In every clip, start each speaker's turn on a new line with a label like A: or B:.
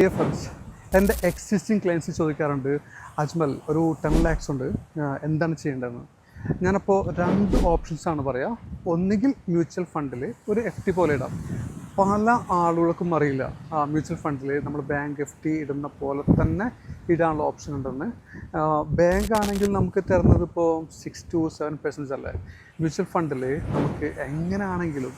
A: Dear friends എന്റെ existing clients ചോദിക്കാറുണ്ട് അജ്മൽ ഒരു ടെൻ ലാക്സ് ഉണ്ട്. എന്താണ് ചെയ്യേണ്ടതെന്ന്? ഞാനപ്പോൾ രണ്ട് ഓപ്ഷൻസ് ആണ് പറയാം. ഒന്നുകിൽ മ്യൂച്വൽ ഫണ്ടിൽ ഒരു എഫ് ടി പോലെ ഇടാം. പല ആളുകൾക്കും അറിയില്ല ആ മ്യൂച്വൽ ഫണ്ടിൽ നമ്മൾ ബാങ്ക് എഫ് ടി ഇടുന്ന പോലെ തന്നെ ഇടാനുള്ള ഓപ്ഷൻ ഉണ്ടെന്ന്. ബാങ്ക് ആണെങ്കിൽ നമുക്ക് തരുന്നത് ഇപ്പോൾ സിക്സ് ടു സെവൻ പെർസെന്റേജ് അല്ലേ? മ്യൂച്വൽ ഫണ്ടിൽ നമുക്ക് എങ്ങനെയാണെങ്കിലും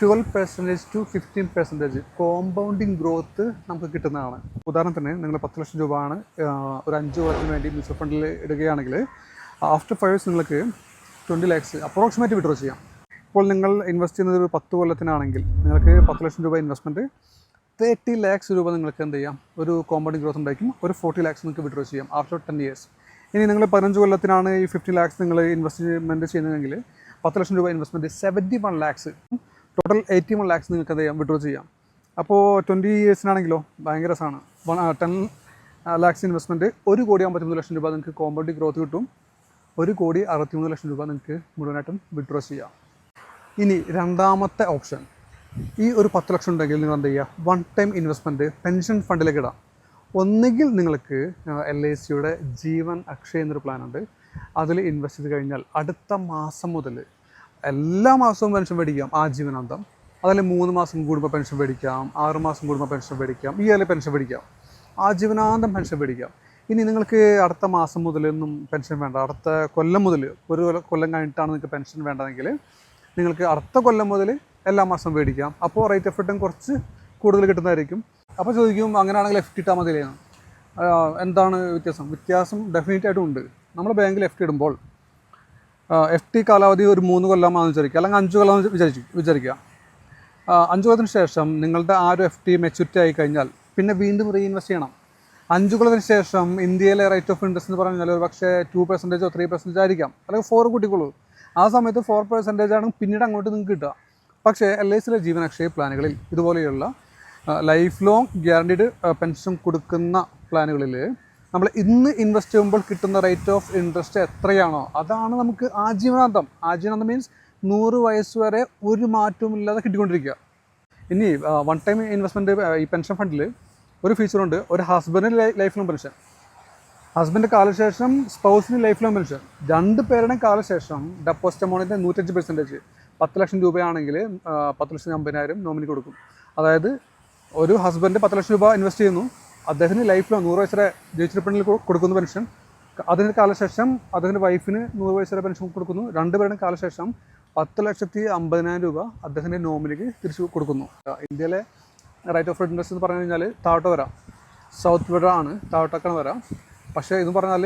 A: twelve percentage to fifteen percentage compounding growth നമുക്ക് കിട്ടുന്നതാണ്. ഉദാഹരണത്തിന് നിങ്ങൾ പത്ത് ലക്ഷം രൂപ ആണ് ഒരു അഞ്ച് വർഷത്തിന് വേണ്ടി മ്യൂച്വൽ ഫണ്ടിൽ ഇടുകയാണെങ്കിൽ ആഫ്റ്റർ ഫൈവ് ഇയേഴ്സ് നിങ്ങൾക്ക് ട്വന്റി ലാക്സ് അപ്രോക്സിമേറ്റ് വിഡ്രോ ചെയ്യാം. ഇപ്പോൾ നിങ്ങൾ ഇൻവെസ്റ്റ് ചെയ്യുന്നത് ഒരു പത്ത് കൊല്ലത്തിനാണെങ്കിൽ നിങ്ങൾക്ക് പത്ത് ലക്ഷം രൂപ ഇൻവെസ്റ്റ്മെന്റ് തേർട്ടി ലാക്സ് രൂപ നിങ്ങൾക്ക് എന്ത് ചെയ്യാം? ഒരു കോമ്പൗണ്ടിങ് ഗ്രോത്ത് ഉണ്ടായിരിക്കും. ഒരു ഫോർട്ടി ലാക്സ് നിങ്ങൾക്ക് വിഡ്രോ ചെയ്യാം ആഫ്റ്റർ ടെൻ ഇയേഴ്സ് ഇനി നിങ്ങൾ പതിനഞ്ച് കൊല്ലത്തിനാണ് ഈ ഫിഫ്റ്റി ലാക്സ് നിങ്ങൾ ഇൻവെസ്റ്റ്മെന്റ് ചെയ്യുന്നതെങ്കിൽ പത്ത് ലക്ഷം രൂപ investment seventy one lakhs total eighty one lakhs നിങ്ങൾക്ക് എന്ത് ചെയ്യാം. വിഡ്രോ ചെയ്യാം അപ്പോൾ ട്വന്റി ഇയേഴ്സിനാണെങ്കിലോ ഭയങ്കര രസമാണ് ടെൻ ലാക്സ് ഇൻവെസ്റ്റ്മെന്റ് ഒരു കോടി അമ്പത്തിമൂന്ന് ലക്ഷം രൂപ നിങ്ങൾക്ക് കോമ്പൗണ്ടി ഗ്രോത്ത് കിട്ടും. ഒരു കോടി അറുപത്തിമൂന്ന് ലക്ഷം രൂപ നിങ്ങൾക്ക് മുഴുവനായിട്ടും വിഡ്രോ ചെയ്യാം. ഇനി രണ്ടാമത്തെ ഓപ്ഷൻ ഈ ഒരു പത്ത് ലക്ഷം ഉണ്ടെങ്കിൽ നിങ്ങൾ എന്ത് ചെയ്യുക വൺ ടൈം ഇൻവെസ്റ്റ്മെന്റ് പെൻഷൻ ഫണ്ടിലേക്ക് ഇടാം. ഒന്നുകിൽ നിങ്ങൾക്ക് എൽ ഐ സിയുടെ ജീവൻ അക്ഷയ എന്നൊരു പ്ലാനുണ്ട് അതിൽ ഇൻവെസ്റ്റ് ചെയ്ത് കഴിഞ്ഞാൽ അടുത്ത മാസം മുതൽ എല്ലാ മാസവും പെൻഷൻ മേടിക്കാം. ആജീവനാന്തം. ജീവനാന്തം അതിൽ മൂന്ന് മാസം കൂടുമ്പോൾ പെൻഷൻ മേടിക്കാം. ആറ് മാസം കൂടുമ്പോൾ പെൻഷൻ മേടിക്കാം. ഈ അല്ലെങ്കിൽ പെൻഷൻ മേടിക്കാം. ആജീവനാന്തം ജീവനാന്തം പെൻഷൻ മേടിക്കാം. ഇനി നിങ്ങൾക്ക് അടുത്ത മാസം മുതലൊന്നും പെൻഷൻ വേണ്ട. അടുത്ത കൊല്ലം മുതൽ ഒരു കൊല്ലം- കഴിഞ്ഞിട്ടാണ് നിങ്ങൾക്ക് പെൻഷൻ വേണ്ടതെങ്കിൽ നിങ്ങൾക്ക് അടുത്ത കൊല്ലം മുതൽ എല്ലാ മാസം മേടിക്കാം. അപ്പോൾ റേറ്റ് ഓഫ് റിട്ടേൺ കുറച്ച് കൂടുതൽ കിട്ടുന്നതായിരിക്കും. അപ്പോൾ ചോദിക്കും അങ്ങനെയാണെങ്കിൽ എഫ് ടി ഇട്ടാൽ എന്താണ് വ്യത്യാസം? വ്യത്യാസം ഡെഫിനറ്റ് ആയിട്ടും ഉണ്ട്. നമ്മൾ ബാങ്കിൽ എഫ് ടി ഇടുമ്പോൾ എഫ് ടി കാലാവധി ഒരു മൂന്ന് കൊല്ലമാണെന്ന് വിചാരിക്കുക. അല്ലെങ്കിൽ അഞ്ച് കൊല്ലം വിചാരിച്ചു വിചാരിക്കുക. അഞ്ച് കൊല്ലത്തിന് ശേഷം നിങ്ങളുടെ ആ ഒരു എഫ് ടി മെച്യൂരിറ്റി ആയി കഴിഞ്ഞാൽ പിന്നെ വീണ്ടും റീഇൻവെസ്റ്റ് ചെയ്യണം. അഞ്ച് കൊല്ലത്തിന് ശേഷം ഇന്ത്യയിലെ റേറ്റ് ഓഫ് ഇൻട്രസ്റ്റ് എന്ന് പറഞ്ഞാൽ ഒരു പക്ഷേ ടു പെർസെന്റേജോ ത്രീ പെർസെന്റേജ് ആയിരിക്കാം. അല്ലെങ്കിൽ ഫോർ കൂട്ടിക്കോളൂ. ആ സമയത്ത് ഫോർ പെർസെന്റേജ് ആണെങ്കിൽ പിന്നീട് അങ്ങോട്ട് നിങ്ങൾക്ക് കിട്ടുക. പക്ഷേ എൽ ഐ സിയിലെ ജീവനക്ഷയ പ്ലാനുകളിൽ ഇതുപോലെയുള്ള ലൈഫ് ലോങ് ഗ്യാരണ്ടീഡ് പെൻഷൻ കൊടുക്കുന്ന പ്ലാനുകളിൽ നമ്മൾ ഇന്ന് ഇൻവെസ്റ്റ് ചെയ്യുമ്പോൾ കിട്ടുന്ന റേറ്റ് ഓഫ് ഇൻട്രസ്റ്റ് എത്രയാണോ അതാണ് നമുക്ക് ആജീവനാന്തം. ആജീവനാന്തം മീൻസ് നൂറ് വയസ്സ് വരെ ഒരു മാറ്റവും ഇല്ലാതെ കിട്ടിക്കൊണ്ടിരിക്കുക. ഇനി വൺ ടൈം ഇൻവെസ്റ്റ്മെന്റ് ഈ പെൻഷൻ ഫണ്ടിൽ ഒരു ഫീച്ചറുണ്ട് ഒരു ഹസ്ബൻഡിന് ലൈഫ് ലോങ് പെൻഷൻ ഹസ്ബൻഡ് കാലശേഷം സ്പൗസിന് ലൈഫ് ലോങ് പെൻഷൻ രണ്ട് പേരുടെയും കാലശേഷം ഡെപ്പോസിറ്റ് എമൗണ്ടിന്റെ നൂറ്റഞ്ച് പെർസെന്റേജ് പത്ത് ലക്ഷം രൂപയാണെങ്കിൽ പത്ത് ലക്ഷത്തി അമ്പതിനായിരം നോമിനി കൊടുക്കും. അതായത് ഒരു ഹസ്ബൻഡ് പത്ത് ലക്ഷം രൂപ ഇൻവെസ്റ്റ് ചെയ്യുന്നു. അദ്ദേഹത്തിന് ലൈഫിലോ നൂറ് വയസ്സ് വരെ പെണ്ണിൽ കൊടുക്കുന്ന പെൻഷൻ അതിന് കാലശേഷം അദ്ദേഹത്തിന്റെ വൈഫിന് നൂറ് വയസ്സ് വരെ പെൻഷൻ കൊടുക്കുന്നു. രണ്ടുപേരുടെ കാലശേഷം പത്ത് ലക്ഷത്തി അമ്പതിനായിരം രൂപ അദ്ദേഹത്തിന്റെ നോമിനിക്ക് തിരിച്ചു കൊടുക്കുന്നു. ഇന്ത്യയിലെ റൈറ്റ് ഓഫ് ഇൻട്രസ്റ്റ് എന്ന് പറഞ്ഞു കഴിഞ്ഞാൽ താഴോട്ട് വരാം സൗത്ത് വിട ആണ് താഴോട്ടൊക്കെയാണ് വരാം. പക്ഷേ ഇത് പറഞ്ഞാൽ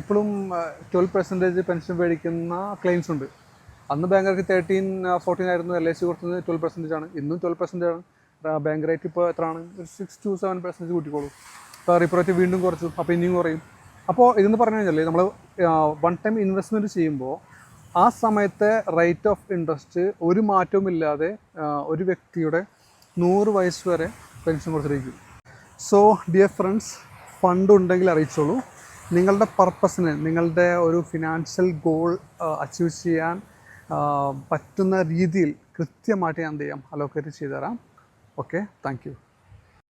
A: ഇപ്പോഴും ട്വൽവ് പെർസെന്റേജ് പെൻഷൻ മേടിക്കുന്ന ക്ലെയിംസ് ഉണ്ട്. അന്ന് ബാങ്കർക്ക് തേർട്ടീൻ ഫോർട്ടീൻ ആയിരുന്നു എൽ ഐ സി കൊടുത്തത് ട്വൽവ് പെർസെന്റേജ് ആണ്. ഇന്നും ട്വൽവ് പെർസെന്റേജ് ആണ്. ബാങ്ക് റേറ്റ് ഇപ്പോൾ എത്രയാണ്? ഒരു സിക്സ് ടു സെവൻ പെർസെന്റേജ് കൂട്ടിക്കോളൂ. ഇപ്പോൾ റിപ്പോ റേറ്റ് വീണ്ടും കുറച്ചു അപ്പോൾ ഇനിയും കുറയും. അപ്പോൾ ഇതെന്ന് പറഞ്ഞു കഴിഞ്ഞാൽ നമ്മൾ വൺ ടൈം ഇൻവെസ്റ്റ്മെന്റ് ചെയ്യുമ്പോൾ ആ സമയത്തെ റേറ്റ് ഓഫ് ഇൻട്രസ്റ്റ് ഒരു മാറ്റവും ഇല്ലാതെ ഒരു വ്യക്തിയുടെ നൂറ് വയസ്സ് വരെ പെൻഷൻ കൊടുത്തിരിക്കും. സോ ഡിയർ ഫ്രണ്ട്സ് ഫണ്ട് ഉണ്ടെങ്കിൽ അറിയിച്ചോളൂ. നിങ്ങളുടെ പർപ്പസിന് നിങ്ങളുടെ ഒരു ഫിനാൻഷ്യൽ ഗോൾ അച്ചീവ് ചെയ്യാൻ പറ്റുന്ന രീതിയിൽ കൃത്യമായിട്ട് ഞാൻ എന്ത് ചെയ്യാം? അലോക്കേറ്റ് ചെയ്തു തരാം Okay, thank you.